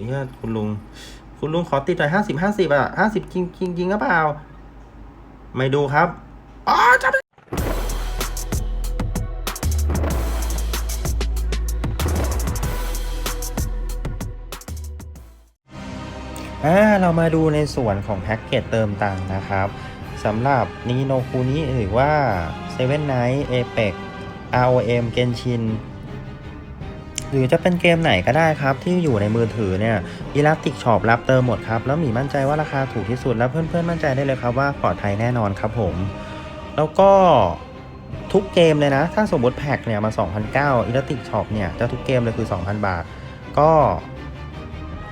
อ้ยคุณลุง คุณลุงขอติดหน่อยห้าสิบห้าสิบอะห้าสิบจริงจริงจริงหรือเปล่า ไม่ดูครับอ๋อจับอ่าเรามาดูในส่วนของแพ็กเกจเติมตังค์นะครับสำหรับนีโนคูนี้หรือว่า Seven Night Apex ROM Genshin หรือจะเป็นเกมไหนก็ได้ครับ ที่อยู่ในมือถือเนี่ย Elastic Shop รับเติมหมดครับ แล้วหมีมั่นใจว่าราคาถูกที่สุด แล้วเพื่อนๆมั่นใจได้เลยครับว่าปลอดภัยแน่นอนครับผม แล้วก็ทุกเกมเลยนะ ถ้าสมมติแพ็คเนี่ยมา 2,009 Elastic Shop เนี่ยจะทุกเกมเลยคือ 2,000 บาท ก็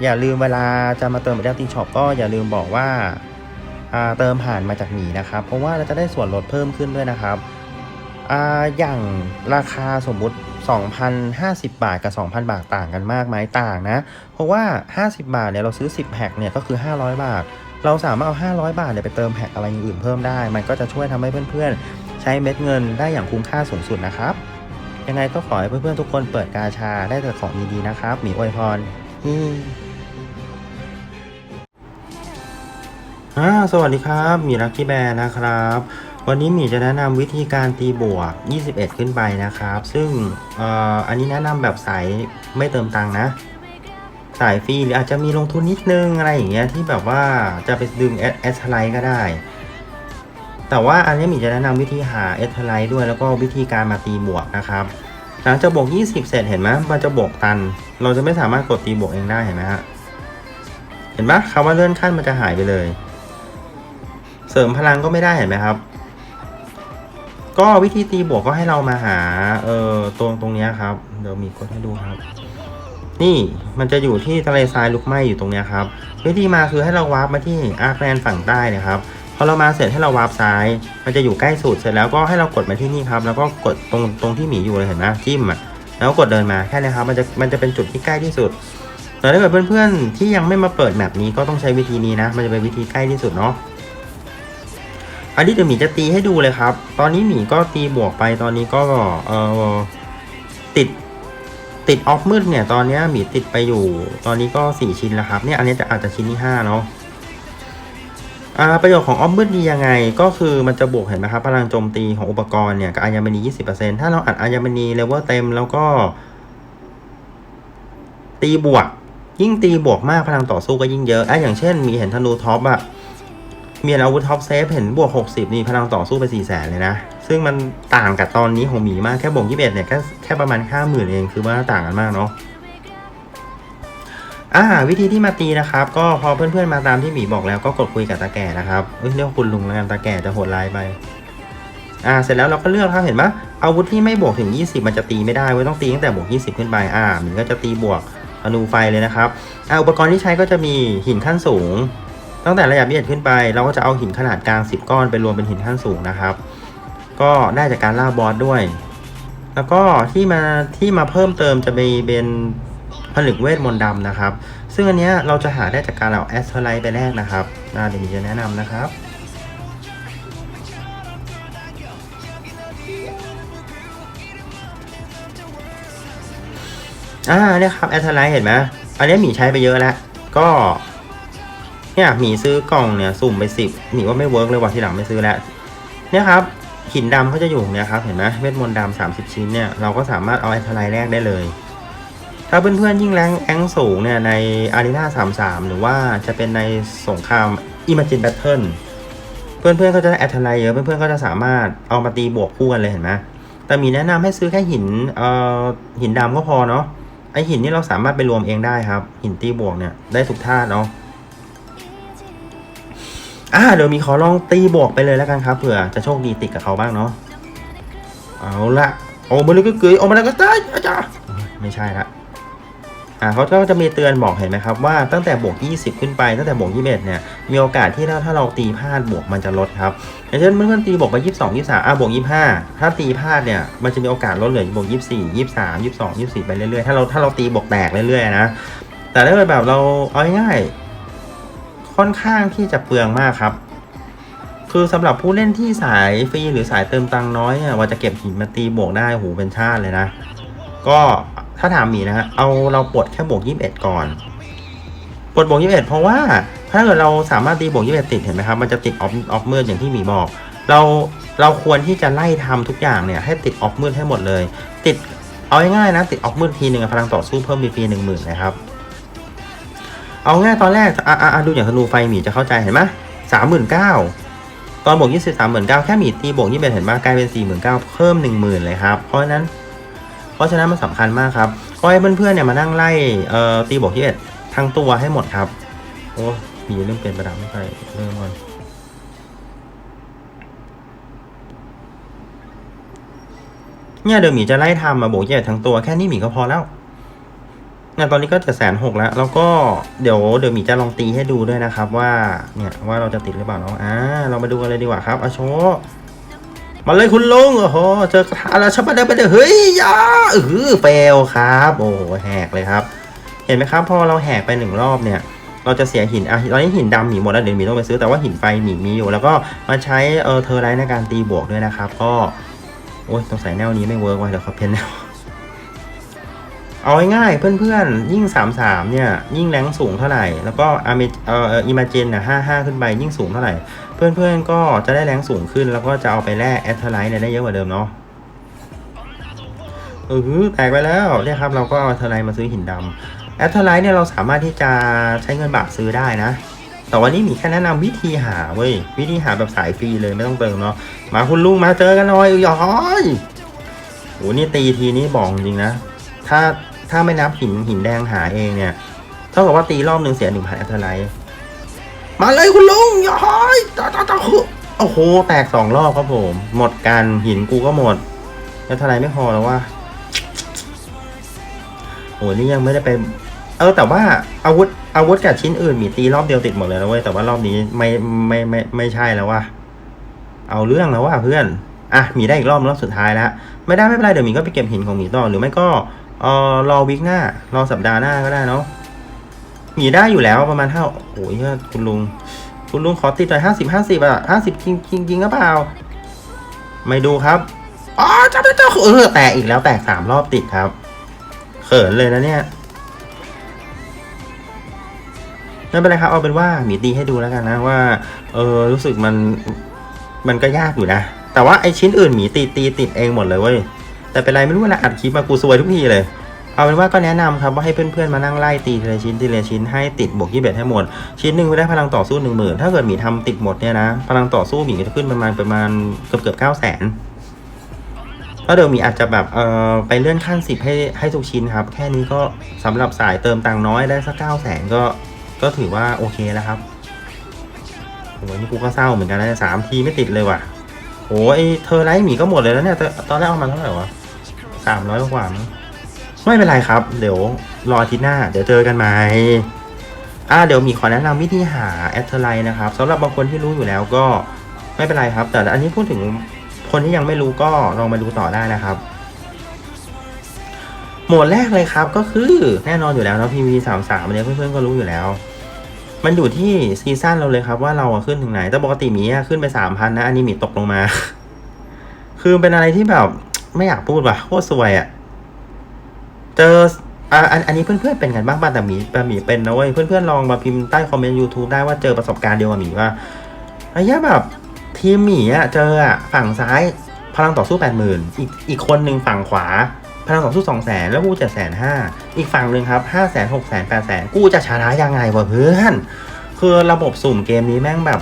อย่าลืมเวลาจะมาเติม Elastic Shop ก็อย่าลืมบอกว่าเติมผ่านมาจากหมีนะครับ เพราะว่าเราจะได้ส่วนลดเพิ่มขึ้นด้วยนะครับออย่างราคาสมมุติ 2,050 บาทกับ 2,000 บาทต่างกันมากไหมต่างนะ เพราะว่า 50 บาทเนี่ยเราซื้อ 10แพ็คเนี่ยก็คือ 500 บาท เราสามารถเอา 500 บาทเนี่ยไปเติมแพ็คอะไรอย่างอื่นเพิ่มได้ มันก็จะช่วยทำให้เพื่อนๆ ใช้เม็ดเงินได้อย่างคุ้มค่าสูงสุดนะครับ ยังไงก็ขอให้เพื่อนๆทุกคนเปิดกาชาได้แต่ของดีๆนะครับหมีอวยพรอืมอ่าสวัสดีครับหมีลักกี้แบร์นะครับ วันนี้หมีจะแนะนำวิธีการตีบวก 21 ขึ้นไปนะครับ ซึ่งออันนี้แนะนำแบบสายไม่เติมตังนะ สายฟรีหรืออาจจะมีลงทุนนิดนึงอะไรอย่างเงี้ยที่แบบว่าจะไปดึงแอดแอดไลท์ก็ได้ แต่ว่าอันนี้หมีจะแนะนำวิธีหาแอดไลท์ด้วยแล้วก็วิธีการมาตีบวกนะครับ หลังจากบวก 20 เสร็จเห็นไหมมันจะบวกตัน เราจะไม่สามารถกดตีบวกเองได้เห็นไหมฮะเห็นปะคำว่าเลื่อนขั้นมันจะหายไปเลย เสริมพลังก็ไม่ได้เห็นไหมครับ ก็วิธีตีบวกก็ให้เรามาหา เออตรงตรงนี้ครับ เดี๋ยวมีกดให้ดูครับ นี่มันจะอยู่ที่ทะเลทรายลุกไหม้อยู่ตรงนี้ครับ วิธีมาคือให้เราวาร์ปมาที่อาร์แกรนฝั่งใต้นะครับพอเรามาเสร็จให้เราวาร์ปซ้าย มันจะอยู่ใกล้สุดเสร็จแล้วก็ให้เรากดมาที่นี่ครับ แล้วก็กดตรงตรงที่หมีอยู่เลยเห็นไหมจิ้มอะแล้วกดเดินมาแค่นี้ครับ มันจะมันจะเป็นจุดที่ใกล้ที่สุดแต่ถ้าเกิดเพื่อนๆที่ยังไม่มาเปิดแมปนี้ก็ต้องใช้วิธีนี้นะ มันจะเป็นวิธีใกล้ที่สุดเนาะ อันนี้เดี๋ยวหมีจะตีให้ดูเลยครับ ตอนนี้หมีก็ตีบวกไปตอนนี้ก็เออติดติดออฟมืดเนี่ยตอนนี้หมีติดไปอยู่ ตอนนี้ก็สี่ชิ้นแล้วครับเนี่ยอันนี้จะอาจจะชิ้นที่ห้าเนาะอ่าประโยชน์ของออฟมืดดียังไง ก็คือมันจะบวกเห็นไหมครับพลังโจมตีของอุปกรณ์เนี่ยกับอัญมณี20%ถ้าเราอัดอัญมณีเลเวลเต็มแล้วก็ ตีบวกยิ่งตีบวกมากพลังต่อสู้ก็ยิ่งเยอะอะอย่างเช่น มีเห็นธนูท็อปอะ มีอาวุธท็อปเซฟเห็นบวก 60 นี่พลังต่อสู้ไป 4 0 0แสนเลยนะ ซึ่งมันต่างกับตอนนี้ของหมีมากแค่บวก21เนี่ยแค่แค่ประมาณ50,000เองคือว่าต่างกันมากเนาะอ่าวิธีที่มาตีนะครับ ก็พอเพื่อนๆมาตามที่หมีบอกแล้วก็กดคุยกับตาแก่นะครับเรียกคุณลุงแล้วกันตาแก่จะโหดร้ายไปอ่าเสร็จแล้วเราก็เลือกครับเห็นปะอาวุธที่ไม่บวกถึง 20 มันจะตีไม่ได้เว้ยต้องตีตั้งแต่บวก 20 ขึ้นไปอ่าหมีก็จะตีบวกธนูไฟเลยนะครับอ่าอุปกรณ์ที่ใช้ก็จะมีหินขั้นสูง ตั้งแต่ระดับ21ขึ้นไป เราก็จะเอาหินขนาดกลาง 10 ก้อนไปรวมเป็นหินขั้นสูงนะครับ ก็ได้จากการล่าบอสด้วย แล้วก็ที่มาที่มาเพิ่มเติมจะมีเป็นผลึกเวทมนต์ดำนะครับ ซึ่งอันนี้เราจะหาได้จากการเอาแอสเทอร์ไลท์ไปแลกนะครับอ่าเดี๋ยวมีจะแนะนำนะครับอ่าเนี่ยครับแอสเทอร์ไลท์เห็นไหมอันนี้หมีใช้ไปเยอะแล้ว ก็ เนี่ยหมีซื้อกล่องเนี่ยสุ่มไปสิบหมีว่าไม่เวิร์กเลยว่ะทีหลังไม่ซื้อแล้วเนี่ยครับหินดำเขาจะอยู่เนี่ยครับเห็นไหมเวทมนต์ดำสามสิบชิ้นเนี่ยเราก็สามารถเอาแอสเทร์ไลท์แรกได้เลย ถ้าเพื่อนๆยิ่งแรงแองสูงเนี่ยในอารีนา33หรือว่าจะเป็นในสงคราม Imagine Battle เพื่อนๆก็จะได้แอตเทอร์ไลท์เยอะเพื่อนๆก็จะสามารถเอามาตีบวกคู่กันเลยเห็นไหมแต่มีแนะนำให้ซื้อแค่หินเอ่อหินดำก็พอเนาะไอหินนี่เราสามารถไปรวมเองได้ครับ หินตีบวกเนี่ยได้ทุกท่าเนาะ อ่าเดี๋ยวมีขอลองตีบวกไปเลยแล้วกันครับเผื่อจะโชคดีติดกับเขาบ้างเนาะเอาละโอ้มาเลยก็เกยโอ้มาเลยก็ตายอาจารย์ไม่ใช่ละอ่าเขาก็จะมีเตือนบอกเห็นไหมครับว่าตั้งแต่บวก 20 ขึ้นไปตั้งแต่บวก 21 เนี่ยมีโอกาสที่ถ้าถ้าเราตีพลาดบวกมันจะลดครับอย่างเช่นเพื่อนๆตีบวกไป 22 23อะบวก 25 ถ้าตีพลาดเนี่ยมันจะมีโอกาสลดเหลือบวก 24 23 22 24 ไปเรื่อยๆถ้าเราถ้าเราตีบวกแตกเรื่อยๆนะแต่ถ้าเกิดแบบเราเอาง่ายๆ ค่อนข้างที่จะเปลืองมากครับ คือสำหรับผู้เล่นที่สายฟรีหรือสายเติมตังน้อยเนี่ยว่าจะเก็บหินมาตีบวกได้โหเป็นชาติเลยนะ ก็ถ้าถามหมีนะฮะเอาเราปลดแค่บวก21ก่อนปลดบวกยี่สิบเอ็ดเพราะว่าถ้าเกิดเราสามารถตีบวกยี่สิบเอ็ดติดเห็นไหมครับมันจะติดออฟออฟมืดอย่างที่หมีบอก เราเราควรที่จะไล่ทำทุกอย่างเนี่ยให้ติดออฟมืดให้หมดเลย ติดเอาง่ายๆนะ ติดออฟมืดทีหนึ่งพลังต่อสู้เพิ่มฟรีหนึ่งหมื่นนะครับ เอาง่ายตอนแรกอะอะดูอย่างธนูไฟหมีจะเข้าใจเห็นไหมสามหมื่นเก้าตอนบวกยี่สิบสามหมื่นเก้าแค่หมีตีบวกยี่สิบเห็นไหมกลายเป็นสี่หมื่นเก้าเพิ่มหนึ่งหมื่นเลยครับ เพราะฉะนั้น เพราะฉะนั้นมันสำคัญมากครับก็ให้เพื่อนๆเนี่ยมานั่งไล่เอ่อตีบวกยี่สิบทั้งตัวให้หมดครับ โอ้หมีเริ่มเป็นประดับไม่ใช่เริ่มก่อนเนี่ยเดี๋ยวหมีจะไล่ทำมาบวกยี่สิบทั้งตัวแค่นี้หมีก็พอแล้ว เนี่ยตอนนี้ก็จะแสนหกแล้ว แล้วก็เดี๋ยวเดี๋ยวหมีจะลองตีให้ดูด้วยนะครับว่าเนี่ยว่าเราจะติดหรือเปล่าเนาะอ่าเรามาดูกันเลยดีกว่าครับอาโชมาเลยคุณลุงโอ้โหเจอกระทะแล้วชับไปเดินไปเดินเฮ้ยยาเออเฟลครับ โอ้โหแหกเลยครับ เห็นไหมครับพอเราแหกไปหนึ่งรอบเนี่ยเราจะเสียหินอะตอนนี้หินดำหมีหมดแล้วเดี๋ยวหมีต้องไปซื้อแต่ว่าหินไฟหมีมีอยู่ แล้วก็มาใช้เออเทอร์ไลท์ในการตีบวกด้วยนะครับ ก็โอ้ยต้องใส่แนวนี้ไม่เวิร์กว่ะเดี๋ยวเขาเพ้นแนว เอาง่ายๆเพื่อนๆ ยิ่ง 3 3 เนี่ย ยิ่งแรงสูงเท่าไหร่ แล้วก็อเมเอ่ออิมาเจนน่ะ5 5ขึ้นไปยิ่งสูงเท่าไหร่ เพื่อนๆ ก็จะได้แรงสูงขึ้น แล้วก็จะเอาไปแลกแอตเทอร์ไลท์เนี่ยได้เยอะกว่าเดิมเนาะเออแตกไปแล้วเนี่ยครับเราก็เอาแอตเทอร์ไลท์มาซื้อหินดำแอตเทอร์ไลท์เนี่ยเราสามารถที่จะใช้เงินบาทซื้อได้นะแต่วันนี้มีแค่แนะนำวิธีหาเว้ยวิธีหาแบบสายฟรีเลยไม่ต้องเติมเนาะมาคุณลุงมาเจอกันหน่อยย้อยโหนี่ตีทีนี้บอกจริงนะ ถ้า ถ้าไม่นับหินหินแดงหาเองเนี่ย เท่ากับว่าตีรอบหนึ่งเสียหนึ่งพันแอตเทอร์ไลท์มาเลยคุณลุงย้อยตาตาตาคือโอ้โห แตกสองรอบครับผม หมดกันหินกูก็หมดแอตเทอร์ไลท์ไม่พอแล้วว่าโอ้นี่ยังไม่ได้ไป เออแต่ว่าอาวุธอาวุธกับชิ้นอื่น มีตีรอบเดียวติดหมดเลยนะเว้ยแต่ว่ารอบนี้ไม่ไม่ไม่ไม่ใช่แล้วว่ะเอาเรื่องแล้วว่ะเพื่อน อะมีได้อีกรอบรอบสุดท้ายแล้วไม่ได้ไม่เป็นไรเดี๋ยวหมีก็ไปเก็บหินของหมีต่อหรือไม่ก็ เออรอวิกหน้า รอสัปดาห์หน้าก็ได้เนาะหมีได้อยู่แล้วประมาณเท่าโอ้ยคุณลุง คุณลุงขอติดหน่อยห้าสิบห้าสิบอะห้าสิบจริงจริงจริงหรือเปล่า ไม่ดูครับอ๋อจับได้เจ้าเออแตกอีกแล้วแตกสามรอบติดครับ เขินเลยนะเนี่ยไม่เป็นไรครับเอาเป็นว่าหมีตีให้ดูแล้วกันนะว่า เออรู้สึกมันมันก็ยากอยู่นะ แต่ว่าไอชิ้นอื่นหมีตีตีติดเองหมดเลยเว้ย แต่เป็นไรไม่รู้เวลาอัดคลิปมากูซวยทุกทีเลย เอาเป็นว่าก็แนะนำครับว่าให้เพื่อนๆมานั่งไล่ตีทีละชิ้นทีละชิ้นให้ติดบวกยี่สิบให้หมด ชิ้นหนึ่งไได้พลังต่อสู้หนึ่งหมื่นถ้าเกิดหมีทำติดหมดเนี่ยนะ พลังต่อสู้หมีก็จะขึ้นประมาณประมาณเกือบเกือบเก้าแสนแล้วเดี๋ยวหมีอาจจะแบบเออไปเลื่อนขั้นสิบให้ให้ทุกชิ้นครับ แค่นี้ก็สำหรับสายเติมตังค์น้อยได้สักเก้าแสนก็ก็ถือว่าโอเคแล้วครับโอ้ยนี่กูก็เศร้าเหมือนกันนะสามทีไม่ติดเลยว่ะโอ้ยเธอไลท์หมีก็หมดเลยแล้วเนี่ยตอนแรกเอามาเท่าไหร่วะ สามร้อยกว่ามั้งไม่เป็นไรครับ เดี๋ยวรออาทิตย์หน้า เดี๋ยวเจอกันใหม่อ่าเดี๋ยวมีขอแนะนำวิธีหาแอตเทอร์ไลท์นะครับสำหรับบางคนที่รู้อยู่แล้วก็ไม่เป็นไรครับ แต่อันนี้พูดถึงคนที่ยังไม่รู้ก็ลองมาดูต่อได้นะครับ โหมดแรกเลยครับก็คือแน่นอนอยู่แล้วเนาะ PV สามสามอันนี้เพื่อนๆก็รู้อยู่แล้ว มันอยู่ที่ซีซั่นเราเลยครับว่าเราขึ้นถึงไหน แต่ปกติมีขึ้นไปสามพันนะ อันนี้มีตกลงมา คือเป็นอะไรที่แบบ ไม่อยากพูดว่ะโคตรสวยอะเจออะอันอันนี้เพื่อนๆเป็นกันบ้างป่ะแต่หมีแต่หมีเป็นนะเว้ยเพื่อนๆลองมาพิมพ์ใต้คอมเมนต์ YouTube ได้ว่าเจอประสบการณ์เดียวกับหมีว่าระยแบบทีมหมีอะเจออะฝั่งซ้ายพลังต่อสู้แปดหมื่นอีกอีกคนหนึ่งฝั่งขวา พลังต่อสู้สองแสนแล้วกูจะแสนห้าอีกฝั่งหนึ่งครับห้าแสนหกแสนแปดแสนกูจะชนะยังไงวะเพื่อนคือระบบสุ่มเกมนี้แม่งแบบ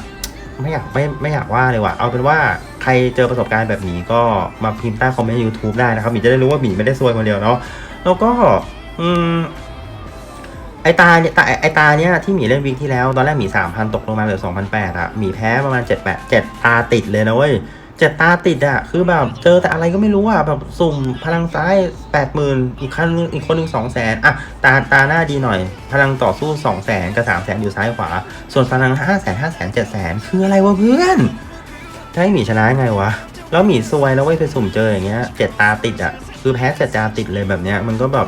ไม่อยากไม่ไม่อยากว่าเลยว่ะเอาเป็นว่า ครเจอประสบการณ์แบบนี้ก็มาพิมพ์ใต้คอมเมนต์ YouTube ได้นะครับหมีจะได้รู้ว่าหมีไม่ได้ซวยคนเดียวเนาะแล้วก็อืมไอตาเนี่ยตาไอตาเนี่ยที่หมีเล่นวีคที่แล้ว ตอนแรกหมีสามพันตกลงมาเหลือสองพันแปดอะหมีแพ้ประมาณเจ็ดแปดเจ็ดตาติดเลยนะเว้ยเจ็ดตาติดอะคือแบบเจอแต่อะไรก็ไม่รู้อะแบบสุ่มพลังซ้ายแปดหมื่นอีกคันนึงอีกคนหนึ่งสองแสนอะตาตาหน้าดีหน่อย พลังต่อสู้สองแสนกับสามแสนอยู่ซ้ายขวา ส่วนพลังห้าแสนห้าแสนเจ็ดแสนคืออะไรวะเพื่อน จะให้หมีชนะไงวะ แล้วหมีซวยแล้วเว้ยไปสุ่มเจออย่างเงี้ยเจ็ดตาติดอะ คือแพ้เจ็ดตาติดเลยแบบเนี้ยมันก็แบบ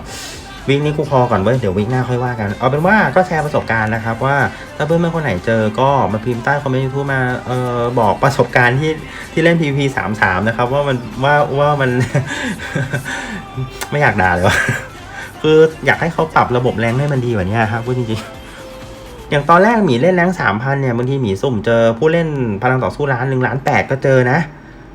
วิกนี้กูพอก่อนเว้ยเดี๋ยววิกหน้าค่อยว่ากัน เอาเป็นว่าก็แชร์ประสบการณ์นะครับ ว่าถ้าเพื่อนๆคนไหนเจอก็มาพิมพ์ใต้คอมเมนต์ยูทูบมาเอ่อบอกประสบการณ์ที่ที่เล่น PVP สามสามนะครับ ว่ามันว่าว่ามัน ไม่อยากด่าเลยวะคืออยากให้เขาปรับระบบแรงให้มันดีกว่านี้ครับพูดจริง อย่างตอนแรกหมีเล่นแรงสามพันเนี่ยบางทีหมีสุ่มเจอผู้เล่นพลังต่อสู้ล้านหนึ่งล้านแปดก็เจอนะ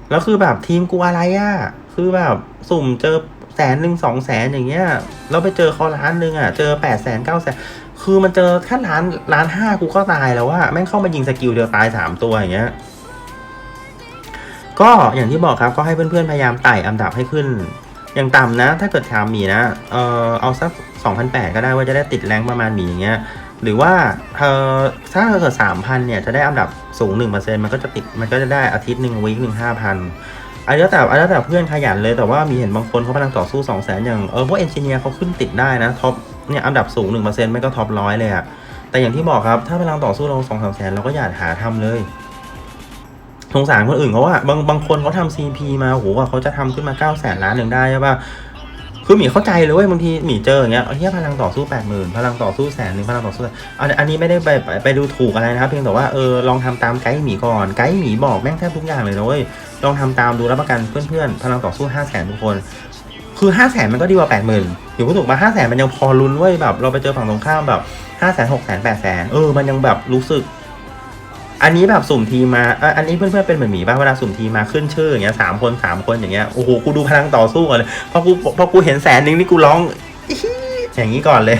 แล้วคือแบบทีมกูอะไรอะ่ะคือแบบสุ่มเจอแสนหนึ่งสองแสนอย่างเงี้ยแล้วไปเจอเขาล้านหนึ่งอะเจอแปดแสนเก้าแสนคือมันเจอแค่ล้านล้านห้ากูก็ตายแล้วว่าแม่งเข้ามายิงสกิลเดียวตายสามตัวอย่างเงี้ยก็อย่างที่บอกครับก็ให้เพื่อนๆพยายามไต่อันดับให้ขึ้น อย่างต่ำนะ ถ้าเกิดถามหมีนะเออเอาสัก2,008ก็ได้ว่าจะได้ติดแรงประมาณหมีอย่างเงี้ย หรือว่าเออถ้าเกิด3,000เนี่ยจะได้อันดับสูง1%มันก็จะติดมันก็จะได้อาทิตย์หนึ่งวีคหนึ่งห้าพันอันนี้แล้วแต่อันนี้แล้วแต่เพื่อนขยันเลยแต่ว่ามีเห็นบางคนเขาพลังต่อสู้2 0 0 0 0อย่างเออพวกเอนจิเนียร์เขาขึ้นติดได้นะท็อปเนี่ยอันดับสูง1%ไม่ก็ท็อปร้อยเลยอะแต่อย่างที่บอกครับถ้าพลังต่อสู้เรา2 3 0 0 0 0เราก็อย่าหาทำเลยสงสารคนอื่นเขาว่าบางบางคนเขาทำซีพีมาโอ้โหว่าเขาจะทำขึ้นมา9ก้าแสนล้านหนึ่งได้ใช่ป่ะ คือหมีเข้าใจเลยเว้ยบางทีหมีเจออย่างเงี้ยเฮียพลังต่อสู้แปดหมื่นพลังต่อสู้แสนหนึ่งพลังต่อสู้อันอันนี้ไม่ได้ไปไปไปดูถูกอะไรนะครับ เพียงแต่ว่าเออลองทำตามไกด์หมีก่อนไกด์หมีบอกแม่งแทบทุกอย่างเลยนะเว้ยลองทำตามดูรับประกันเพื่อนๆพลังต่อสู้ห้าแสนทุกคนคือห้าแสนมันก็ดีกว่าแปดหมื่นอยู่ก็ถูกมาห้าแสนมันยังพอลุ้นเว้ยแบบเราไปเจอฝั่งตรงข้ามแบบห้าแสนหกแสนแปดแสนเออมันยังแบบรู้สึก อันนี้แบบสุ่มทีมาอันนี้เพื่อนๆเป็นเหมือนหมีบ้างเวลาสุ่มทีมาขึ้นชื่ออย่างเงี้ยสามคนสามคนอย่างเงี้ย โอ้โห กูดูพลังต่อสู้ก่อนเลย พอกูพอกูเห็นแสนหนึ่งนี่กูร้องอี๋อย่างนี้ก่อนเลย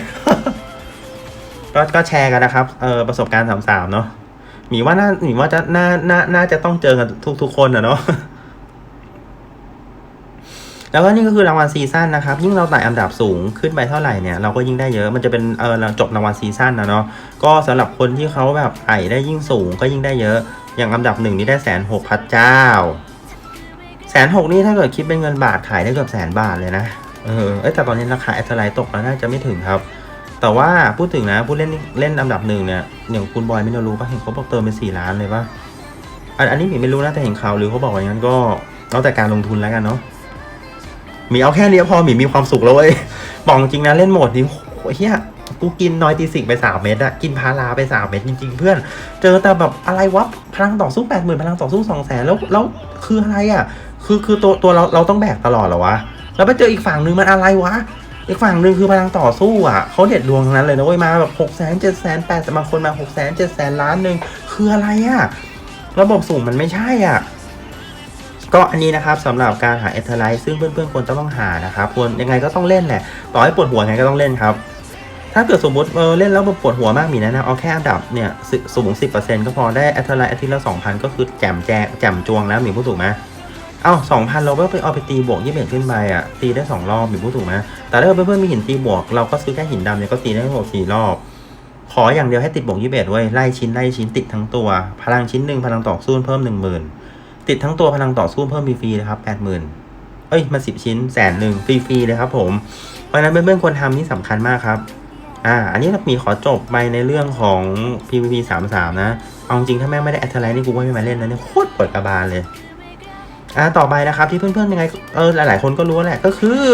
ก็ก็แชร์กันนะครับ เออประสบการณ์สามสามเนาะ หมีว่าน่าหมีว่าจะน่าน่าน่าจะต้องเจอกันทุกทุกคนอะเนาะ แล้วก็นี่ก็คือรางวัลซีซั่นนะครับ ยิ่งเราไต่อันดับสูงขึ้นไปเท่าไหร่เนี่ยเราก็ยิ่งได้เยอะ มันจะเป็นเออจบรางวัลซีซั่นนะเนาะ ก็สำหรับคนที่เขาแบบไต่ได้ยิ่งสูงก็ยิ่งได้เยอะ อย่างอันดับหนึ่งนี่ได้แสนหกพันเจ้าแสนหกนี่ถ้าเกิดคิดเป็นเงินบาทขายได้เกือบแสนบาทเลยนะ เออแต่ตอนนี้ราคาแอตไลตกแล้วน่าจะไม่ถึงครับ แต่ว่าพูดถึงนะผู้เล่นเล่นอันดับหนึ่งเนี่ยอย่างคุณบอยไม่รู้ป่ะเห็นเขาบอกเติมไปสี่ล้านเลยป่ะอันนี้ผมไม่รู้นะแต่เห็นข่าวหรือเขาบอกว่าอย่างนั้นก็แล้วแต่การลงทุนแล้วกันเนาะ มีเอาแค่เนี้ยพอหมีมีความสุขแล้วเว้ยบอกจริงนะเล่นโหมดนี้โหเฮียกูกินนอยตีสิกไปสามเม็ดอะกินพาราไปสามเม็ดจริงๆ เพื่อน เจอแต่แบบอะไรวะพลังต่อสู้แปดหมื่นพลังต่อสู้สองแสนแล้วแล้วคืออะไรอะคือคือตัวตัวเราเราต้องแบกตลอดเหรอวะแล้วไปเจออีกฝั่งหนึ่งมันอะไรวะอีกฝั่งหนึ่งคือพลังต่อสู้อะเขาเด็ดดวงทั้งนั้นเลยนะเว้ยมาแบบหกแสนเจ็ดแสนแปดแต่บางคนมาหกแสนเจ็ดแสนล้านหนึ่งคืออะไรอะ ระบบสุ่มมันไม่ใช่อะ ก็อันนี้นะครับสำหรับการหาเอทไลท์ซึ่งเพื่อนๆควรจะต้องหานะครับควรยังไงก็ต้องเล่นแหละต่อให้ปวดหัวยังไงก็ต้องเล่นครับถ้าเกิดสมมติเออเล่นแล้วปวดหัวมากมีนะนะเอาแค่อันดับเนี่ยสูงสิบเปอร์เซ็นต์ก็พอได้เอทไลท์อาทิตย์ละสองพันก็คือแจมแจแจมจวงแล้วมีผู้ถูกไหมเอ้าสองพันเราก็ไปเอาไปตีบวกยี่สิบขึ้นไปอะตีได้สองรอบมีผู้ถูกไหมแต่ถ้าเพื่อนๆมีหินตีบวก เราก็ซื้อแค่หินดำเนี่ยก็ตีได้ทั้งหมดสี่รอบ ขออย่างเดียวให้ติดบวกยี่สิบเว้ยไล่ชิ้นไล่ชิ้นติดทั้งตัว พลังชิ้นหนึ่งพลังต่อสู้เพิ่มหนึ่งหมื่น ติดทั้งตัวพลังต่อสู้เพิ่มฟรีๆเลยครับแปดหมื่นเอ้ยมาสิบชิ้นแสนหนึ่งฟรีๆเลยครับผมเพราะฉะนั้นเพื่อนๆควรทำนี่สำคัญมากครับอ่าอันนี้เรามีขอจบไปในเรื่องของ PVP 3 3 นะ เอาจริงถ้าแม่ไม่ได้แอตไลท์นี่กูไม่มาเล่นนะเนี่ยโคตรปวดกระบาลเลย อ่าต่อไปนะครับที่เพื่อนๆยังไงเออหลายๆคนก็รู้แหละก็คือ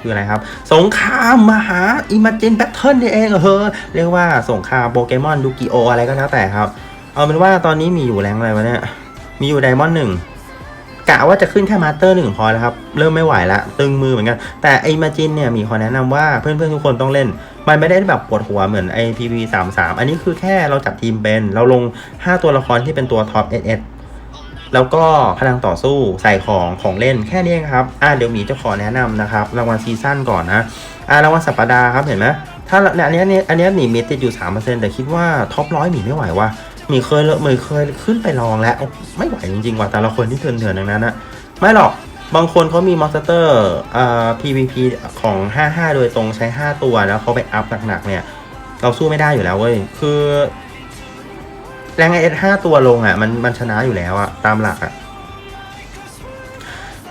คืออะไรครับ สงครามมหาอิม g จินแ t ทเทิลนี่เองเออเรียกว่าสงครามโปเกมอนดูกิโออะไรก็แล้วแต่ครับ เอาเป็นว่าตอนนี้มีอยู่แรงอะไรวะเนี่ย มีอยู่ไดมอนด์หนึ่งกะว่าจะขึ้นแค่มาสเตอร์หนึ่งพอแล้วครับ เริ่มไม่ไหวละ ตึงมือเหมือนกัน แต่ไอ้มาจินเนี่ยมีขอแนะนำว่าเพื่อนๆทุกคนต้องเล่น มันไม่ได้แบบปวดหัวเหมือนไอ้ PV 3 3อันนี้คือแค่เราจับทีมเป็น เราลง 5 ตัวละครที่เป็นตัวท็อป SS แล้วก็พลังต่อสู้ใส่ของของเล่นแค่นี้ครับ อ่าเดี๋ยวหมีจะขอแนะนำนะครับ รางวัลซีซั่นก่อนนะ อ่ารางวัลสัปดาห์ครับเห็นไหมถ้าเนี่ยอันนี้ยเนี่ยอันนี้หมีมีติดอยู่สามเปอร์เซ็นต์แต่คิดว่าท็อปร้อยหมีไม่ไหวว่ะ มีเคยเลอะมีเคยขึ้นไปลองแล้ว ไม่ไหวจริงๆว่ะแต่ละคนที่เถื่อนๆดังนั้นอะไม่หรอกบางคนเขามีมอนสเตอร์อ่า PVP ของ 55 โดยตรงใช้ 5 ตัวแล้วเขาไปอัพหนักๆเนี่ย เราสู้ไม่ได้อยู่แล้วเว้ย คือ แรงไอเอสห้าตัวลงอะ มันมันชนะอยู่แล้วอะ ตามหลักอะ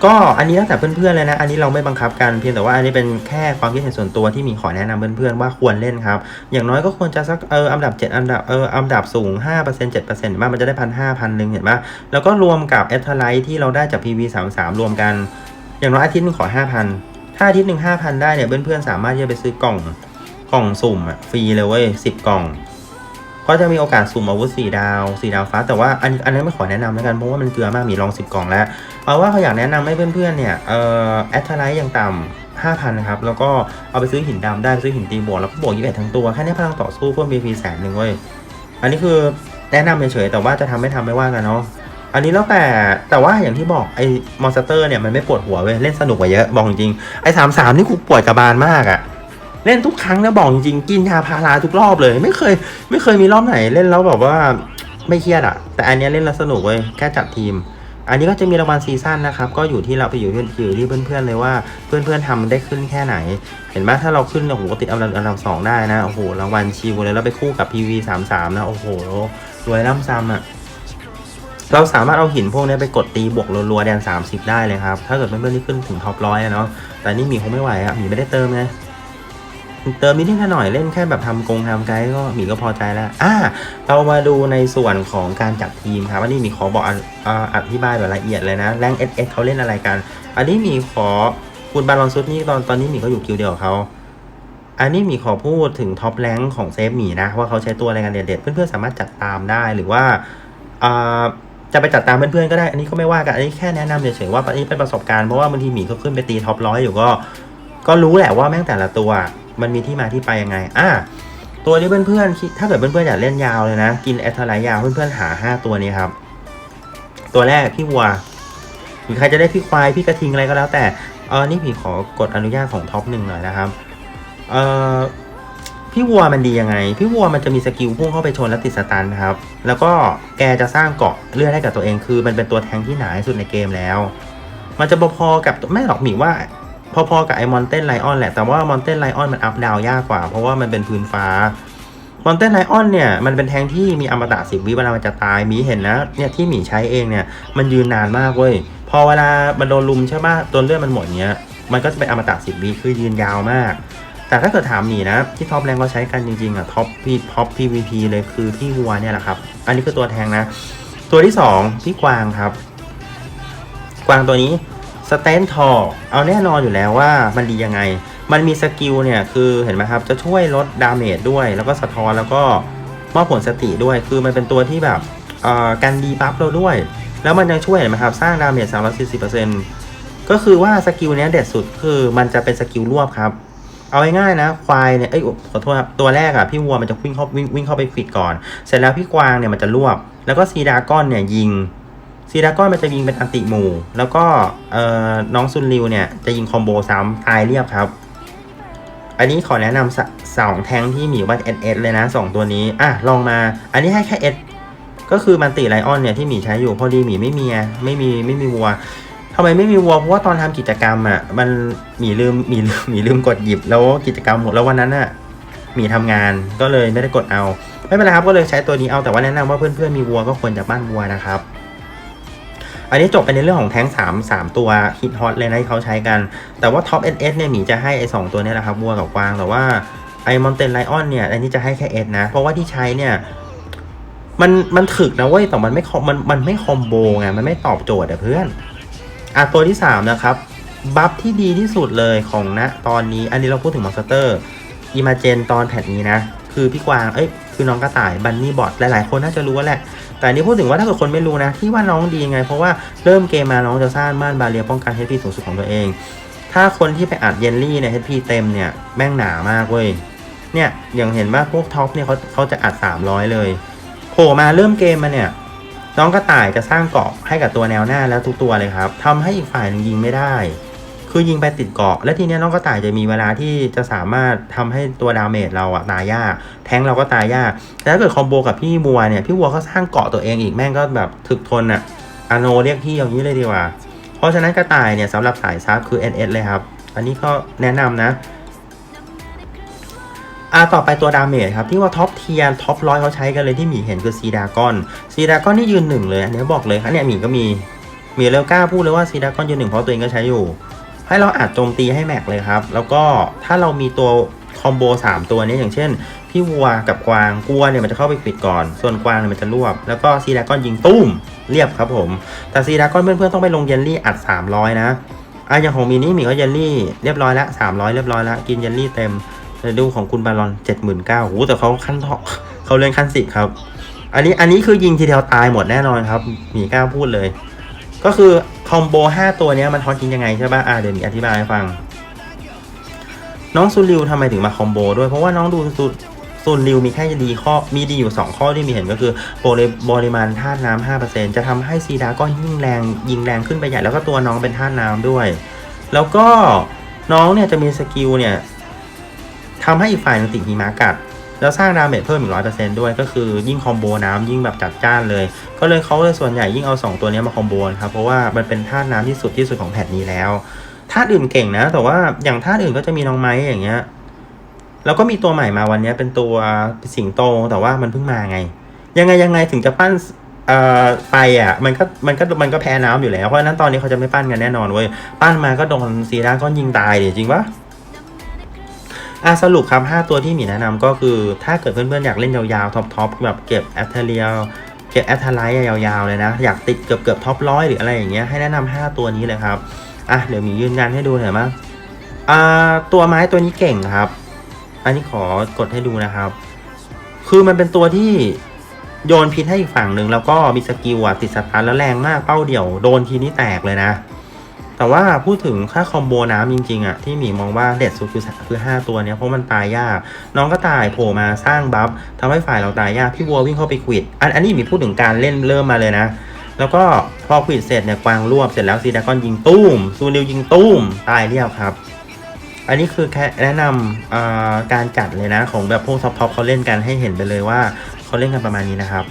ก็อันนี้แล้วแต่เพื่อนๆเลยนะ อันนี้เราไม่บังคับกันเพียงแต่ว่าอันนี้เป็นแค่ความคิดเห็นส่วนตัวที่มีขอแนะนำเพื่อนๆว่าควรเล่นครับ อย่างน้อยก็ควรจะสักเอออันดับ 7 อันดับเอออันดับสูง 5% 7%เห็นป่ะมันจะได้พันห้าพันหนึ่งเห็นป่ะแล้วก็รวมกับเอทไลท์ที่เราได้จาก PV 3 3รวมกัน อย่างน้อยอาทิตย์หนึงขอ 5,000 ถ้าอาทิตย์หนึ่ง5,000 ได้เนี่ยเพื่อนๆสามารถที่จะไปซื้อกล่องกล่องสุ่มอะฟรีเลยเว้ย10 กล่อง ก็จะมีโอกาสสุ่มอาวุธสี่ดาวสี่ดาวฟ้าแต่ว่าอันอันนั้นไม่ขอแนะนำแล้วกันเพราะว่ามันเกลือมากมีลองสิบกล่องแล้วเอาว่าเขาอยากแนะนำให้เพื่อนๆเนี่ยเอ่อแอทไลท์อย่างต่ำ5,000นะครับแล้วก็เอาไปซื้อหินดำได้ซื้อหินตีบวกแล้วก็บวก21ทั้งตัวแค่นี้พลังต่อสู้เพิ่ม BP แสนหนึ่งเว้ยอันนี้คือแนะนำเฉยๆแต่ว่าจะทำไม่ทำไม่ว่ากันเนาะอันนี้แล้วแต่แต่ว่าอย่างที่บอกไอ้มอนสเตอร์เนี่ยมันไม่ปวดหัวเว้ยเล่นสนุกกว่าเยอะบอกจริงไอ้สามสามนี่กูปวดกระบาลมากอะ เล่นทุกครั้งนะบอกจริงๆกินยาพาราทุกรอบเลย ไม่เคย ไม่เคยมีรอบไหนเล่นแล้วแบบว่าไม่เครียดอะแต่อันนี้เล่นแล้วสนุกเว้ยแค่จัดทีม อันนี้ก็จะมีรางวัลซีซั่นนะครับ ก็อยู่ที่เราไปอยู่ที่อยู่ที่เพื่อนๆเลยว่าเพื่อนๆทำได้ขึ้นแค่ไหน เห็นไหมถ้าเราขึ้นโอ้โหติดอันดับอันดับสองได้นะโอ้โหรางวัลชิวเลยแล้วไปคู่กับ PV 3 3นะโอ้โหรวยล่ำซ้ำอะเราสามารถเอาหินพวกนี้ไปกดตีบวกรัวๆแดน30 ได้เลยครับ ถ้าเกิดเพื่อนๆที่ขึ้นถึงท็อปร้อยอะเนาะแต่นี่หมีคงไม่ไหวอะหมีไม่ได้เติมไง เติมนิดๆหน่อยเล่นแค่แบบทำกงทำไกด์ก็หมีก็พอใจแล้วอ่าเรามาดูในส่วนของการจัดทีมครับอันนี้มีขอบอกอออธิบายแบบละเอียดเลยนะแรงเอสเอสเขาเล่นอะไรกัน อันนี้มีขอคุณบาลอนซุดนี่ตอนตอนนี้มีก็อยู่กิลด์เดียวเขาอันนี้มีขอพูดถึงท็อปแรงของเซฟหมีนะว่าเขาใช้ตัวอะไรกันเด็ดๆเพื่อนๆสามารถจัดตามได้หรือว่าอ่าจะไปจัดตามเพื่อนๆก็ได้ อันนี้ก็ไม่ว่ากัน อันนี้แค่แนะนำเฉยๆว่าอันนี้เป็นประสบการณ์เพราะว่าบางทีหมีเขาขึ้นไปตีท็อปร้อยอยู่ก็ ก็รู้แหละว่าแม่งแต่ละตัว มันมีที่มาที่ไปยังไง อะตัวนี้เพื่อนๆ ถ้าเกิดเพื่อนๆอยากเล่นยาวเลยนะ กินแอทไลท์ยาวเพื่อนๆหา 5 ตัวนี้ครับ ตัวแรกพี่วัวหรือใครจะได้พี่ควายพี่กระทิงอะไรก็แล้ว แต่ เออนี่พี่ขอกดอนุญาตของท็อปหนึ่งหน่อยนะครับ เออพี่วัวมันดียังไง พี่วัวมันจะมีสกิลพุ่งเข้าไปชนแล้วติดสตันนะครับ แล้วก็แกจะสร้างเกาะเลือดให้กับตัวเองคือ มันเป็นตัวแทงที่หนาที่สุดในเกมแล้ว มันจะพอๆกับไม่หรอกหมีว่า พอๆกับไอมอนเต้นไลออนแหละ แต่ว่ามอนเต้นไลออนมันอัพดาวยากกว่า เพราะว่ามันเป็นพื้นฟ้ามอนเต้นไลออนเนี่ย มันเป็นแทงที่มีอมตะสิบวิเวลามันจะตายมีเห็นนะเนี่ยที่หมีใช้เองเนี่ย มันยืนนานมากเว้ย พอเวลามันโดนลุมใช่ป่ะตัวเลือดมันหมดเนี้ย มันก็จะเป็นอมตะสิบวิคือยืนยาวมาก แต่ถ้าเกิดถามหมีนะ ที่ท็อปแรงเราใช้กันจริงๆอะท็อปพีท็อป PVP เลยคือพี่วัวเนี่ยแหละครับ อันนี้คือตัวแทงนะ ตัวที่สองพี่กวางครับ กวางตัวนี้ สเตนทอร์เอาแน่นอนอยู่แล้วว่ามันดียังไง มันมีสกิลเนี่ยคือเห็นไหมครับ จะช่วยลดดาเมจด้วย แล้วก็สะท้อนแล้วก็มอบผลสติด้วย คือมันเป็นตัวที่แบบเอ่อกันดีบัฟเราด้วย แล้วมันยังช่วยเห็นไหมครับ สร้างดาเมจ 340%ก็คือว่าสกิลเนี้ยเด็ดสุดคือมันจะเป็นสกิลรวบครับ เอาง่ายๆนะ ควายเนี่ย เอ้ยขอโทษครับ ตัวแรกอะพี่วัวมันจะวิ่งเข้าวิ่งวิ่งเข้าไปฟิดก่อน เสร็จแล้วพี่กวางเนี่ยมันจะรวบ แล้วก็ซีดาก้อนเนี่ยยิง ซีดากอนมันจะยิงเป็นอันติหมู่ แล้วก็เออน้องซุนริวเนี่ยจะยิงคอมโบซ้ำตายเรียบครับ อันนี้ขอแนะนำสสองแทงที่หมีว่าเอสเอสเลยนะสองตัวนี้ อะ ลองมา อันนี้ให้แค่เอสก็คือมันติไลออนเนี่ยที่หมีใช้อยู่พอดีหมีไม่มีไม่มีไม่มีวัวทำไมไม่มีวัวเพราะว่าตอนทำกิจกรรมอะมันหมีลืมหมีลืมหมีลืมกดหยิบแล้วกิจกรรมหมดแล้ววันนั้นอะหมีทำงานก็เลยไม่ได้กดเอา ไม่เป็นไรครับก็เลยใช้ตัวนี้เอาแต่ว่าแนะนำว่าเพื่อนๆมีวัวก็ควรจะบ้านวัวนะครับ อันนี้จบไปในเรื่องของแท้ง3 3 ตัวฮิตฮอตเลยนะที่เขาใช้กัน แต่ว่าท็อปเอสเนี่ยหมีจะให้ไอ้สองตัวเนี้แหละครับวัวกับกวาง แต่ว่าไอ้มอนเตนไลออนเนี่ยอันนี้จะให้แค่เอสนะ เพราะว่าที่ใช้เนี่ยมันมันถึกนะเว้ยแต่มันไม่คอมมันมันไม่คอมโบไงมันไม่ตอบโจทย์อะเพื่อนอะตัวที่ 3 นะครับบัฟที่ดีที่สุดเลยของณตอนนี้ อันนี้เราพูดถึงมอนสเตอร์อิมาเจนตอนแพทนี้นะ คือพี่กวางเอ้ย คือน้องกระต่ายบันนี่บอทหลายๆ คนน่าจะรู้แหละ แต่อันนี้พูดถึงว่าถ้าเกิดคนไม่รู้นะที่ว่าน้องดีไง เพราะว่าเริ่มเกมมาน้องจะสร้างม่านบาเรียป้องกัน HP สูงสุดของตัวเอง ถ้าคนที่ไปอัดเยลลี่เนี่ย HP เต็มเนี่ยแม่งหนามากเว้ยเนี่ยอย่างเห็นว่าพวกท็อปเนี่ยเขาเขาจะอัด 300 เลยโผล่มาเริ่มเกมมาเนี่ยน้องกระต่ายจะสร้างเกาะให้กับตัวแนวหน้าแล้วทุกตัวเลยครับทำให้อีกฝ่ายหนึ่งยิงไม่ได้ คือยิงไปติดเกาะ และทีเนี้ยน้องกระต่ายจะมีเวลาที่จะสามารถทำให้ตัวดาเมจเราอะตายยาก แทงเราก็ตายยากแต่ถ้าเกิดคอมโบกับพี่วัวเนี่ย พี่วัวก็สร้างเกาะตัวเองอีกแม่งก็แบบถึกทนอะอโนเรียกพี่อย่างนี้เลยดีกว่า เพราะฉะนั้นกระต่ายเนี่ยสำหรับสายซับคือ NS เลยครับ อันนี้ก็แนะนำนะอ่าต่อไปตัวดาเมจครับที่ว่าท็อปเทียร์ท็อปร้อยเขาใช้กันเลยที่หมีเห็นคือซีดากอนซีดากอนนี่ยืนหนึ่งเลย อันนี้บอกเลยอันเนี้ยหมีก็มีหมีเร็วกล้าพูดเลยว่าซีดากอนยืนหนึ่งเพราะตัวเองก็ใช้อยู่ ให้เราอัดโจมตีให้แม็กเลยครับ แล้วก็ถ้าเรามีตัวคอมโบ3 ตัวนี้อย่างเช่น พี่วัวกับกวางกัวเนี่ยมันจะเข้าไปปิดก่อน ส่วนกวางเนี่ยมันจะรวบ แล้วก็ซีดาก้อนยิงตุ้มเรียบครับผม แต่ซีดาก้อนเพื่อนๆต้องไปลงเยลลี่อัด 300 นะอะอย่างของมีนี่หมีก็เยลลี่เรียบร้อยละ300 เรียบร้อยละกินเยลลี่เต็มแต่ดูของคุณบาลอนเจ็ดหมื่นเก้าโหแต่เขาขั้นทอเขาเล่นขั้นสิบครับ อันนี้อันนี้คือยิงทีเดียวตายหมดแน่นอนครับหมีกล้าพูดเลย ก็คือ คอมโบห้าตัวนี้มันทอดจริงยังไงใช่ป่ะอ่าเดี๋ยวหมีอธิบายให้ฟัง น้องซูริวทำไมถึงมาคอมโบด้วยเพราะว่าน้องดูซูซูริวมีแค่ดีข้อมีดีอยู่ 2 ข้อที่มีเห็นก็คือโปรปริมาณธาตุน้ำ5%จะทำให้ซีดาก็ยิ่งแรงยิงแรงขึ้นไปใหญ่แล้วก็ตัวน้องเป็นธาตุน้ำด้วย แล้วก็น้องเนี่ยจะมีสกิลเนี่ยทำให้อีกฝ่ายหนึงติดหิมะกัด แล้วสร้างดาเมจเพิ่มอีกร้อยเปอร์เซ็นต์ด้วยก็คือยิ่งคอมโบน้ำยิ่งแบบจัดจ้านเลย ก็เลยเขาเลยส่วนใหญ่ยิ่งเอา 2 ตัวนี้มาคอมโบนะครับเพราะว่ามันเป็นธาตุน้ำที่สุดที่สุดของแพทนี้แล้วธาตุอื่นเก่งนะ แต่ว่าอย่างธาตุอื่นก็จะมีน้องไม้อย่างเงี้ยแล้วก็มีตัวใหม่มาวันนี้เป็นตัวสิงโตแต่ว่ามันเพิ่งมาไง ยังไงยังไงถึงจะปั้นเออไปอะมันก็มันก็มันก็แพ้น้ำอยู่แล้วเพราะฉะนั้นตอนนี้เขาจะไม่ปั้นกันแน่นอนเว้ยปั้นมาก็โดนซีด้าก้อนยิงตายดิจริงปะ อะสรุปครับ 5 ตัวที่หมีแนะนำก็คือถ้าเกิดเพื่อนๆ อยากเล่นยาวๆ ท็อปๆ แบบเก็บแอตเทเรียลเก็บแอตเทไลท์ยาวๆ เลยนะ อยากติดเกือบเกือบท็อปร้อยหรืออะไรอย่างเงี้ยให้แนะนำ5ตัวนี้เลยครับ อะเดี๋ยวมียืนยันให้ดูหน่อยมั้ยอ่าตัวไม้ตัวนี้เก่งครับ อันนี้ขอกดให้ดูนะครับ คือมันเป็นตัวที่โยนพิษให้อีกฝั่งหนึ่งแล้วก็มีสกิลอะติดสตาร์แล้วแรงมากเป้าเดี่ยวโดนทีนี้แตกเลยนะ แต่ว่าพูดถึงค่าคอมโบน้ำจริงๆอะที่หมีมองว่าเด็ดสุดคือคือ5ตัวเนี้ยเพราะมันตายยาก น้องก็ตายโผล่มาสร้างบัฟทำให้ฝ่ายเราตายยาก พี่วัววิ่งเข้าไปควิด อันอันนี้หมีพูดถึงการเล่นเริ่มมาเลยนะ แล้วก็พอควิดเสร็จเนี่ยกวางรวบเสร็จแล้วซีดากอนยิงตุ้มซูนิวยิงตุ้มตายเรียบครับ อันนี้คือแค่แนะนำอ่าการจัดเลยนะของแบบพวกท็อปท็อปเขาเล่นกันให้เห็นไปเลยว่าเขาเล่นกันประมาณนี้นะครับ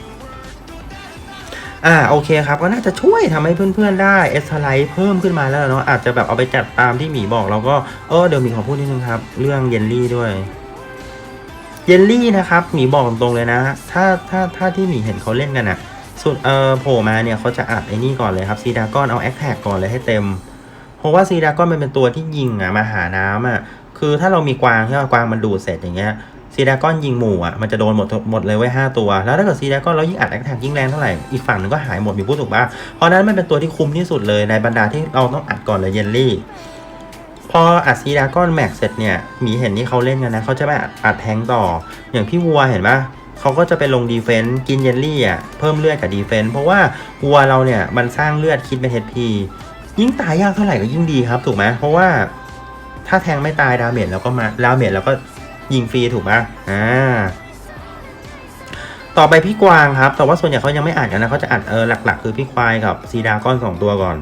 อ่าโอเคครับก็น่าจะช่วยทำให้เพื่อนๆได้เอสไลท์เพิ่มขึ้นมาแล้วเนาะอาจจะแบบเอาไปจัดตามที่หมีบอกแล้วก็เออเดี๋ยวหมีขอพูดนิดนึงครับ เรื่องเยลลี่ด้วยเยลลี่นะครับหมีบอกตรงๆเลยนะ ถ้าถ้าถ้าที่หมีเห็นเขาเล่นกันอะสุดเออโผล่มาเนี่ยเขาจะอัดไอ้นี่ก่อนเลยครับซีดากอนเอาแอคแท็กก่อนเลยให้เต็ม เพราะว่าซีดากอนมันเป็นตัวที่ยิงอะมาหาน้ำอะคือถ้าเรามีกวางที่ว่ากวางมันดูดเสร็จอย่างเงี้ย ซีดากอนยิงหมู่อะมันจะโดนหมดหมดเลยไว้ห้าตัว แล้วถ้าเกิดซีดากอนเรายิ่งอัดแอคแท็กยิ่งแรงเท่าไหร่อีกฝั่งหนึ่งก็หายหมดมีพูดถูกปะเพราะนั้นมันเป็นตัวที่คุ้มที่สุดเลยในบรรดาที่เราต้องอัดก่อนเลยเยลลี่ พออัดซีดากอนแม็กเสร็จเนี่ยหมีเห็นที่เขาเล่นกันนะเขาจะไปอัดอัดแทงต่อ อย่างพี่วัวเห็นปะเขาก็จะไปลงดีเฟนต์กินเยลลี่อะเพิ่มเลือดกับดีเฟนต์เพราะว่าวัวเราเนี่ยมันสร้างเลือดคิดเป็น HP ยิ่งตายยากเท่าไหร่ก็ยิ่งดีครับถูกไหมเพราะว่าถ้าแทงไม่ตายดาเมจเราก็มาดาเมจเราก็ ยิงฟรีถูกไหมอ่าต่อไปพี่กวางครับ แต่ว่าส่วนใหญ่เขายังไม่อัดกันนะเขาจะอัดเออหลัก ๆ คือพี่ควายกับซีดาก้อนสองตัวก่อน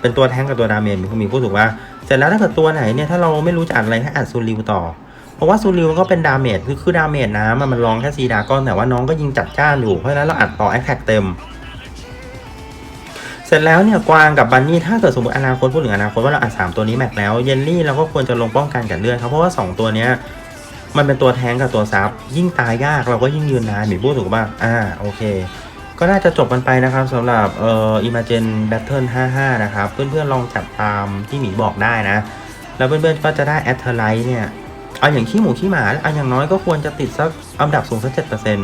เป็นตัวแท้งกับตัวดาเมจมีมีพูดถูกว่า เสร็จแล้วถ้าเกิดตัวไหนเนี่ยถ้าเราไม่รู้จะอัดอะไรให้อัดซูริวต่อ เพราะว่าซูริวมันก็เป็นดาเมจคือคือดาเมจน้ำอะมันรองแค่ซีดาก้อนแต่ว่าน้องก็ยิงจัดจ้านอยู่เพราะฉะนั้นเราอัดต่อแอคแท็กเต็ม เสร็จแล้วเนี่ยกวางกับบันนี่ถ้าเกิดสมมติอนาคตพูดถึงอนาคตว่าเราอัดสามตัวนี้แม็กแล้วเยลลี่เราก็ควรจะลงป้องกันกับเลือดครับเพราะว่าสองตัวเนี้ย มันเป็นตัวแทงกับตัวซับยิ่งตายยากเราก็ยิ่งยืนนานหมีพูดถูกป่ะอ่าโอเค ก็น่าจะจบกันไปนะครับสำหรับเอ่อ Imagine Battle 55 นะครับ เพื่อนๆลองจัดตามที่หมีบอกได้นะ แล้วเพื่อนๆก็จะได้ a t e r l i t e เนี่ยเอาอย่างขี้หมูขี้หมาแล้วเอาอย่างน้อยก็ควรจะติดสักอันดับสูงสัก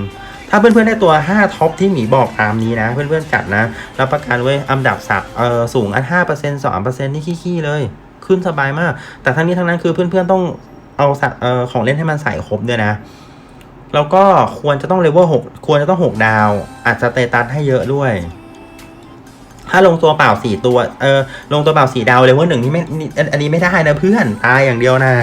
7%ถ้าเพื่อนๆได้ตัว 5 ท็อปที่หมีบอกตามนี้นะ เพื่อนๆจัดนะรับประกันไว้อันดับสักเอ่อสูงอัน5% 2%นี่ขี้ๆเลย ขึ้นสบายมาก แต่ทั้งนี้ทั้งนั้นคือเพื่อนๆต้อง เอาสัตว์เออของเล่นให้มันใส่ครบด้วยนะ แล้วก็ควรจะต้องเลเวลหกควรจะต้องหกดาว อาจจะเตตัสให้เยอะด้วย ถ้าลงตัวเปล่าสี่ตัว เออลงตัวเปล่าสี่ดาวเลเวลหนึ่งนี่ไม่นี่อันนี้ไม่ได้นะเพื่อนตายอย่างเดียวนะ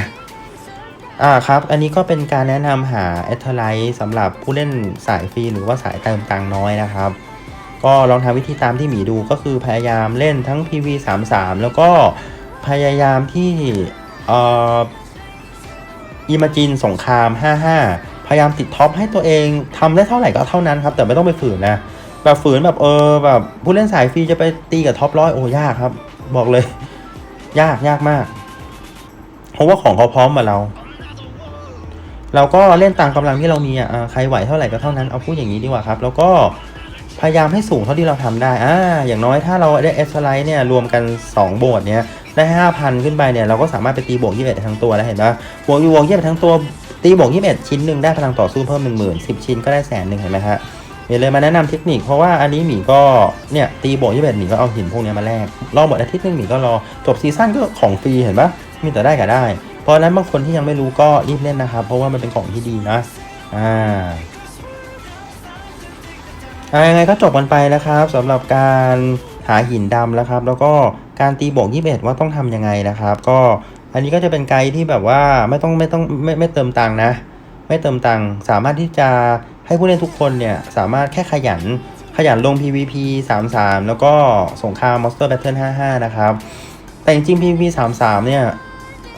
อ่าครับ อันนี้ก็เป็นการแนะนำหาเอทไลท์สำหรับผู้เล่นสายฟรีหรือว่าสายเติมตังน้อยนะครับ ก็ลองทำวิธีตามที่หมีดูก็คือพยายามเล่นทั้ง PV 3 3แล้วก็พยายามที่เอ่อ อิมาจินสงคราม 55 พยายามติดท็อปให้ตัวเองทำได้เท่าไหร่ก็เท่านั้นครับ แต่ไม่ต้องไปฝืนนะ แบบฝืนแบบเออแบบผู้เล่นสายฟรีจะไปตีกับท็อปร้อยโอ้ยากครับ บอกเลย ยากยากมาก เพราะว่าของเขาพร้อมมาเรา เราก็เล่นตามกำลังที่เรามีอะใครไหวเท่าไหร่ก็เท่านั้นเอาพูดอย่างนี้ดีกว่าครับ แล้วก็พยายามให้สูงเท่าที่เราทำได้อ่าอย่างน้อยถ้าเราได้เอสไลท์เนี่ยรวมกัน 2 โบสถ์เนี่ย ได้ห้าพันขึ้นไปเนี่ยเราก็สามารถไปตีบวกยี่สิบเอ็ดทั้งตัวแล้วเห็นปะบวกบวกยี่สิบทั้งตัวตีบวกยี่สิบเอ็ดชิ้นหนึ่งได้พลังต่อสู้เพิ่มหนึ่งหมื่นสิบชิ้นก็ได้แสนหนึ่งเห็นไหมฮะเดี๋ยวเลยมาแนะนำเทคนิคเพราะว่าอันนี้หมีก็เนี่ยตีบวกยี่สิบเอ็ดหมีก็เอาหินพวกนี้มาแลกรอหมดอาทิตย์หนึงหมีก็รอจบซีซั่นก็ของฟรีเห็นปะมีแต่ได้กับได้ เพราะฉะนั้นบางคนที่ยังไม่รู้ก็รีบเล่นนะครับเพราะว่ามันเป็นของที่ดีนะอ่าอ่ายังไงก็จบกันไปแล้วครับสำหรับการ หาหินดำแล้วครับ แล้วก็การตีบวก21 ว่าต้องทำยังไงนะครับ ก็อันนี้ก็จะเป็นไกด์ที่แบบว่าไม่ต้องไม่ต้องไม่ไม่เติมตังค์นะ ไม่เติมตังค์สามารถที่จะให้ผู้เล่นทุกคนเนี่ยสามารถแค่ขยันขยันลง PVP 33 แล้วก็สงคราม Monster Battle 55 นะครับ แต่จริงๆ PVP 33 เนี่ย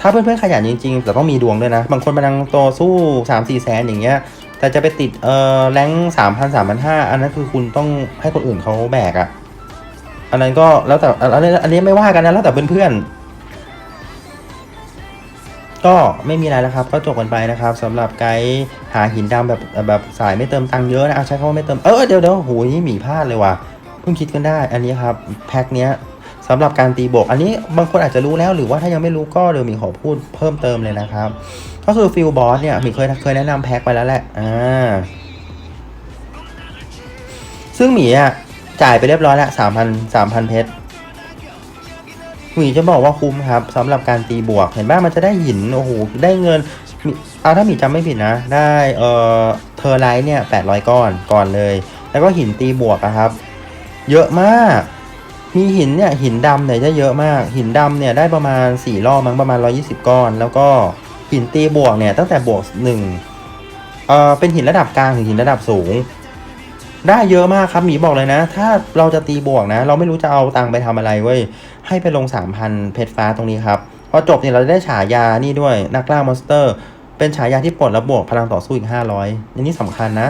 ถ้าเพื่อนๆขยันจริงๆ แต่ต้องมีดวงด้วยนะ บางคนมันยังโตสู้ 3 4 แสนอย่างเงี้ย แต่จะไปติดเอ่อแรงสามพันสามพันห้าอันนั้นคือคุณต้องให้คนอื่นเขาแบกอะ่ะ อันนั้นก็แล้วแต่อันนี้อันนี้ไม่ว่ากันนะแล้วแต่เพื่อนๆ ก็ไม่มีอะไรแล้วครับ ก็จบกันไปนะครับสำหรับไกด์หาหินดำแบบแบบสายไม่เติมตังค์เยอะนะเอาใช้คำว่าไม่เติมเออเดี๋ยวเดี๋ยวโหยหมีพลาดเลยว่ะเพิ่งคิดกันได้ อันนี้ครับแพ็คเนี้ยสำหรับการตีบวกอันนี้บางคนอาจจะรู้แล้วหรือว่าถ้ายังไม่รู้ก็เดี๋ยวมีขอพูดเพิ่มเติมเลยนะครับ ก็คือฟิลบอสเนี่ยมีเคยเคยแนะนำแพ็คไปแล้วแหละอ่าซึ่งหมีอะ จ่ายไปเรียบร้อยแล้วสามพันสามพันเพชรหมีจะบอกว่าคุ้มครับสำหรับการตีบวกเห็นบ้างมันจะได้หินโอ้โหได้เงินเอาถ้าหมีจำไม่ผิดนะ ได้เอ่อเทอร์ไลท์เนี่ยแปดร้อยก้อนก่อนเลย แล้วก็หินตีบวกอะครับ เยอะมาก มีหินเนี่ยหินดำเนี่ยจะเยอะมาก หินดำเนี่ยได้ประมาณสี่รอบมั้งประมาณร้อยี่สิบก้อน แล้วก็หินตีบวกเนี่ยตั้งแต่บวกหนึ่งเอ่อเป็นหินระดับกลางถึงหินระดับสูง ได้เยอะมากครับหมีบอกเลยนะ ถ้าเราจะตีบวกนะ เราไม่รู้จะเอาตังค์ไปทำอะไรเว้ย ให้ไปลง 3,000 เพชรฟ้าตรงนี้ครับ พอจบเนี่ยเราจะได้ฉายานี่ด้วย นักล่ามอนสเตอร์ เป็นฉายาที่ปลดแล้วบวกพลังต่อสู้อีก 500อันนี้สำคัญนะ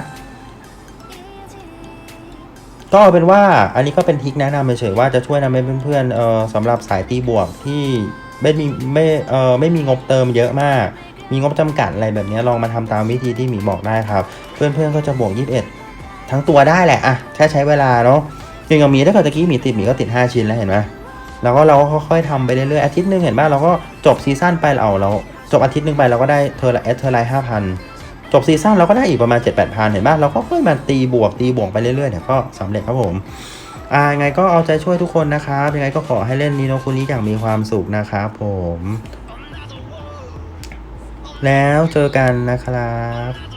ก็เอาเป็นว่าอันนี้ก็เป็นทิกแนะนำเฉยๆว่าจะช่วยนำให้เพื่อนๆเอ่อสำหรับสายตีบวกที่ไม่มีไม่เอ่อไม่มีงบเติมเยอะมาก มีงบจำกัดอะไรแบบนี้ลองมาทำตามวิธีที่หมีบอกได้ครับ เพื่อนๆก็จะบวก 21 ทั้งตัวได้แหละอะแค่ใช้เวลาเนาะย่างกับหมีถ้าเกิดตะกี้หมีติดหมีก็ติด 5 ชิ้นแล้วเห็นไหมแล้วก็เราก็ค่อยๆทำไปเรื่อยๆอาทิตย์หนึงเห็นป่ะเราก็จบซีซั่นไปเราเราจบอาทิตย์หนึงไปเราก็ได้เทอร์ละเอสเทอร์ไลห้าพันจบซีซั่นเราก็ได้อีกประมาณ 7 8 0 0 0 เห็นป่ะเราก็ค่อยมาตีบวกตีบวกไปเรื่อยๆเดี๋ยก็สำเร็จครับผมอ่ายังไงก็เอาใจช่วยทุกคนนะครับยังไงก็ขอให้เล่นนีโนคุนี้อย่างมีความสุขนะครับผม แล้วเจอกันนะครับ